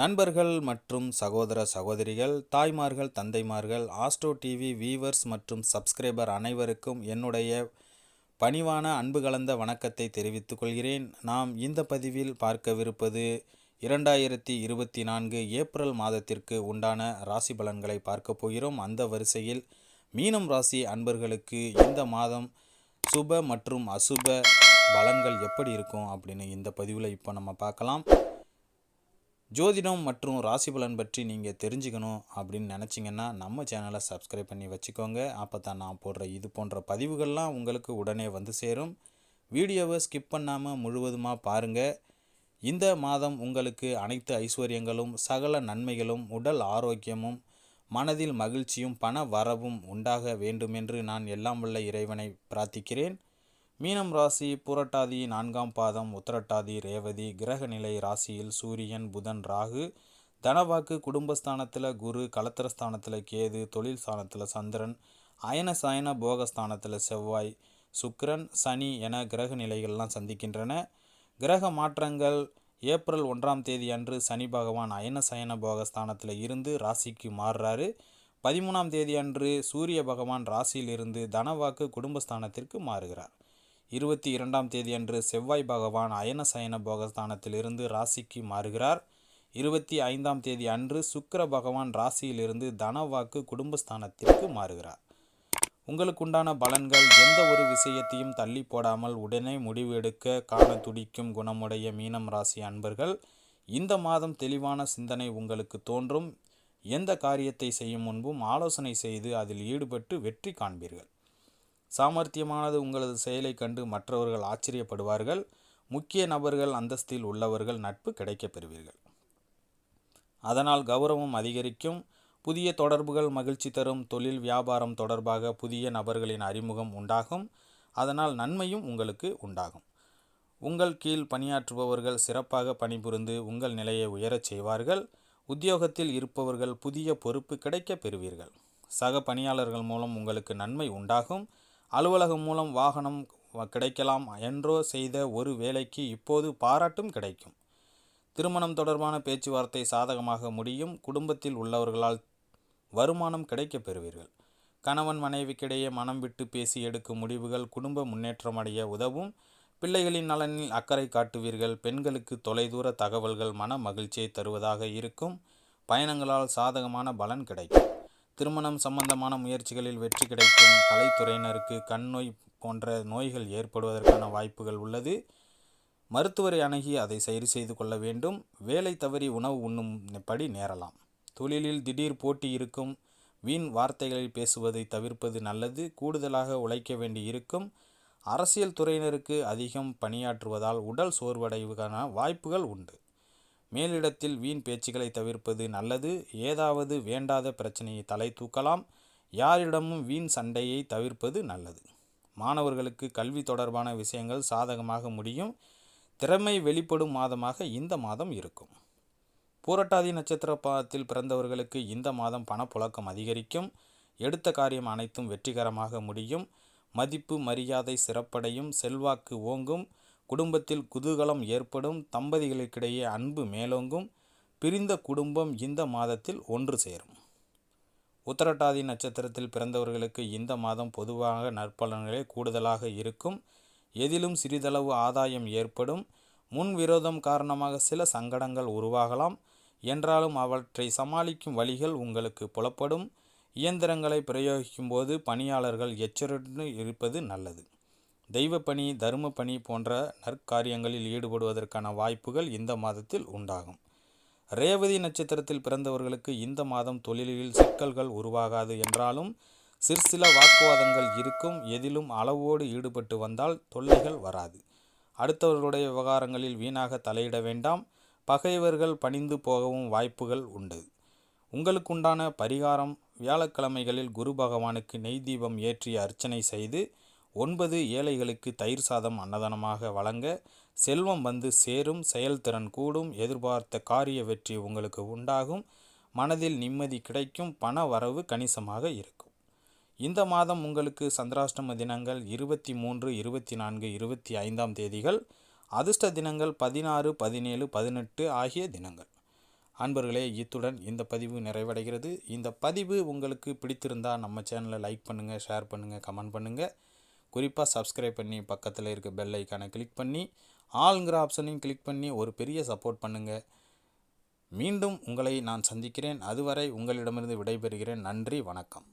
நண்பர்கள் மற்றும் சகோதர சகோதரிகள் தாய்மார்கள் தந்தைமார்கள் ஆஸ்ட்ரோ டிவி வீவர்ஸ் மற்றும் சப்ஸ்கிரைபர் அனைவருக்கும் என்னுடைய பணிவான அன்பு கலந்த வணக்கத்தை தெரிவித்துக் கொள்கிறேன். நாம் இந்த பதிவில் பார்க்கவிருப்பது இரண்டாயிரத்தி இருபத்தி நான்கு ஏப்ரல் மாதத்திற்கு உண்டான ராசி பலன்களை பார்க்க போகிறோம். அந்த வரிசையில் மீனம் ராசி அன்பர்களுக்கு இந்த மாதம் சுப மற்றும் அசுப பலன்கள் எப்படி இருக்கும் அப்படின்னு இந்த பதிவில் இப்போ நம்ம பார்க்கலாம். ஜோதிடம் மற்றும் ராசி பலன் பற்றி நீங்கள் தெரிஞ்சுக்கணும் அப்படின்னு நினச்சிங்கன்னா நம்ம சேனலை சப்ஸ்கிரைப் பண்ணி வச்சுக்கோங்க. அப்போ தான் நான் போடுற இது போன்ற பதிவுகள்லாம் உங்களுக்கு உடனே வந்து சேரும். வீடியோவை ஸ்கிப் பண்ணாமல் முழுவதுமாக பாருங்கள் இந்த மாதம் உங்களுக்கு அனைத்து ஐஸ்வர்யங்களும் சகல நன்மைகளும் உடல் ஆரோக்கியமும் மனதில் மகிழ்ச்சியும் பண வரவும் உண்டாக வேண்டுமென்று நான் எல்லாம் உள்ள இறைவனை பிரார்த்திக்கிறேன். மீனம் ராசி புரட்டாதி நான்காம் பாதம் உத்திரட்டாதி ரேவதி கிரகநிலை ராசியில் சூரியன் புதன் ராகு தனவாக்கு குடும்பஸ்தானத்தில் குரு கலத்திரஸ்தானத்தில் கேது தொழில் ஸ்தானத்தில் சந்திரன் அயன சயன போகஸ்தானத்தில் செவ்வாய் சுக்கிரன் சனி என கிரக நிலைகள்லாம் சந்திக்கின்றன. கிரக மாற்றங்கள் ஏப்ரல் ஒன்றாம் தேதி அன்று சனி பகவான் அயன சயன போகஸ்தானத்தில் இருந்து ராசிக்கு மாறுறாரு. பதிமூணாம் தேதி அன்று சூரிய பகவான் ராசியிலிருந்து தனவாக்கு குடும்பஸ்தானத்திற்கு மாறுகிறார். இருபத்தி இரண்டாம் தேதி அன்று செவ்வாய் பகவான் அயன சயன போகஸ்தானத்திலிருந்து ராசிக்கு மாறுகிறார். இருபத்தி ஐந்தாம் தேதி அன்று சுக்கர பகவான் ராசியிலிருந்து தனவாக்கு குடும்பஸ்தானத்திற்கு மாறுகிறார். உங்களுக்குண்டான பலன்கள் எந்த ஒரு விஷயத்தையும் தள்ளி போடாமல் உடனே முடிவு எடுக்க காண துடிக்கும் குணமுடைய மீனம் ராசி அன்பர்கள் இந்த மாதம் தெளிவான சிந்தனை உங்களுக்கு தோன்றும். எந்த காரியத்தை செய்யும் முன்பும் ஆலோசனை செய்து அதில் ஈடுபட்டு வெற்றி காண்பீர்கள். சாமர்த்தியமானது உங்களது செயலை கண்டு மற்றவர்கள் ஆச்சரியப்படுவார்கள். முக்கிய நபர்கள் அந்தஸ்தில் உள்ளவர்கள் நட்பு கிடைக்கப் பெறுவீர்கள். அதனால் கௌரவம் அதிகரிக்கும். புதிய தொடர்புகள் மகிழ்ச்சி தரும். தொழில் வியாபாரம் தொடர்பாக புதிய நபர்களின் அறிமுகம் உண்டாகும். அதனால் நன்மையும் உங்களுக்கு உண்டாகும். உங்கள் கீழ் பணியாற்றுபவர்கள் சிறப்பாக பணிபுரிந்து உங்கள் நிலையை உயரச் செய்வார்கள். உத்தியோகத்தில் இருப்பவர்கள் புதிய பொறுப்பு கிடைக்கப் பெறுவீர்கள். சக பணியாளர்கள் மூலம் உங்களுக்கு நன்மை உண்டாகும். அலுவலகம் மூலம் வாகனம் கிடைக்கலாம். என்றோ செய்த ஒரு வேலைக்கு இப்போது பாராட்டும் கிடைக்கும். திருமணம் தொடர்பான பேச்சுவார்த்தை சாதகமாக முடியும். குடும்பத்தில் உள்ளவர்களால் வருமானம் கிடைக்கப் பெறுவீர்கள். கணவன் மனைவிக்கிடையே மனம் விட்டு பேசி எடுக்கும் முடிவுகள் குடும்ப முன்னேற்றம் அடைய உதவும். பிள்ளைகளின் நலனில் அக்கறை காட்டுவீர்கள். பெண்களுக்கு தொலைதூர தகவல்கள் மன மகிழ்ச்சியை தருவதாக இருக்கும். பயணங்களால் சாதகமான பலன் கிடைக்கும். திருமணம் சம்பந்தமான முயற்சிகளில் வெற்றி கிடைக்கும் கலைத்துறையினருக்கு கண் நோய் போன்ற நோய்கள் ஏற்படுவதற்கான வாய்ப்புகள் உள்ளது. மருத்துவரை அணுகி அதை சரி செய்து கொள்ள வேண்டும். வேலை தவறி உணவு உண்ணும் படி நேரலாம். தொழிலில் திடீர் போட்டி இருக்கும். வீண் வார்த்தைகளில் பேசுவதை தவிர்ப்பது நல்லது. கூடுதலாக உழைக்க வேண்டி இருக்கும். அரசியல் துறையினருக்கு அதிகம் பணியாற்றுவதால் உடல் சோர்வடைவுக்கான வாய்ப்புகள் உண்டு. மேலிடத்தில் வீண் பேச்சுகளை தவிர்ப்பது நல்லது. ஏதாவது வேண்டாத பிரச்சனையை தலை தூக்கலாம். யாரிடமும் வீண் சண்டையை தவிர்ப்பது நல்லது. மாணவர்களுக்கு கல்வி தொடர்பான விஷயங்கள் சாதகமாக முடியும். திறமை வெளிப்படும் மாதமாக இந்த மாதம் இருக்கும். பூரட்டாதி நட்சத்திர பாதத்தில் பிறந்தவர்களுக்கு இந்த மாதம் பணப்புழக்கம் அதிகரிக்கும். எடுத்த காரியம் அனைத்தும் வெற்றிகரமாக முடியும். மதிப்பு மரியாதை சிறப்படையும். செல்வாக்கு ஓங்கும். குடும்பத்தில் குதூகலம் ஏற்படும் தம்பதிகளுக்கிடையே அன்பு மேலோங்கும். பிரிந்த குடும்பம் இந்த மாதத்தில் ஒன்று சேரும். உத்தரட்டாதி நட்சத்திரத்தில் பிறந்தவர்களுக்கு இந்த மாதம் பொதுவாக நற்பலன்களே கூடுதலாக இருக்கும். எதிலும் சிறிதளவு ஆதாயம் ஏற்படும். முன் விரோதம் காரணமாக சில சங்கடங்கள் உருவாகலாம். என்றாலும் அவற்றை சமாளிக்கும் வழிகள் உங்களுக்கு புலப்படும். இயந்திரங்களை பிரயோகிக்கும் போது பணியாளர்கள் எச்சரிட்டு இருப்பது நல்லது. தெய்வப்பணி தர்ம பணி போன்ற நற்காரியங்களில் ஈடுபடுவதற்கான வாய்ப்புகள் இந்த மாதத்தில் உண்டாகும். ரேவதி நட்சத்திரத்தில் பிறந்தவர்களுக்கு இந்த மாதம் தொழிலில் சிக்கல்கள் உருவாகாது என்றாலும் சிற்சில வாக்குவாதங்கள் இருக்கும் எதிலும் அளவோடு ஈடுபட்டு வந்தால் தொல்லைகள் வராது. அடுத்தவர்களுடைய விவகாரங்களில் வீணாக தலையிட வேண்டாம் பகைவர்கள் பணிந்து போகவும் வாய்ப்புகள் உண்டு. உங்களுக்குண்டான பரிகாரம் வியாழக்கிழமைகளில் குரு பகவானுக்கு நெய் தீபம் ஏற்றி அர்ச்சனை செய்து ஒன்பது ஏழைகளுக்கு தயிர் சாதம் அன்னதானமாக வழங்க செல்வம் வந்து சேரும் செயல்திறன் கூடும் எதிர்பார்த்த காரிய வெற்றி உங்களுக்கு உண்டாகும் மனதில் நிம்மதி கிடைக்கும் பண வரவு கணிசமாக இருக்கும். இந்த மாதம் உங்களுக்கு சந்திராஷ்டம தினங்கள் இருபத்தி மூன்று இருபத்தி நான்கு இருபத்தி ஐந்தாம் தேதிகள் அதிர்ஷ்ட தினங்கள் பதினாறு பதினேழு பதினெட்டு ஆகிய தினங்கள். அன்பர்களே இத்துடன் இந்த பதிவு நிறைவடைகிறது. இந்த பதிவு உங்களுக்கு பிடித்திருந்தால் நம்ம சேனலை லைக் பண்ணுங்கள் ஷேர் பண்ணுங்கள் கமெண்ட் பண்ணுங்கள் குறிப்பாக சப்ஸ்கிரைப் பண்ணி பக்கத்தில் இருக்க பெல் ஐக்கானை கிளிக் பண்ணி ஆளுங்கிற ஆப்ஷனையும் கிளிக் பண்ணி ஒரு பெரிய சப்போர்ட் பண்ணுங்கள் மீண்டும் உங்களை நான் சந்திக்கிறேன். அதுவரை உங்களிடமிருந்து விடைபெறுகிறேன். நன்றி வணக்கம்.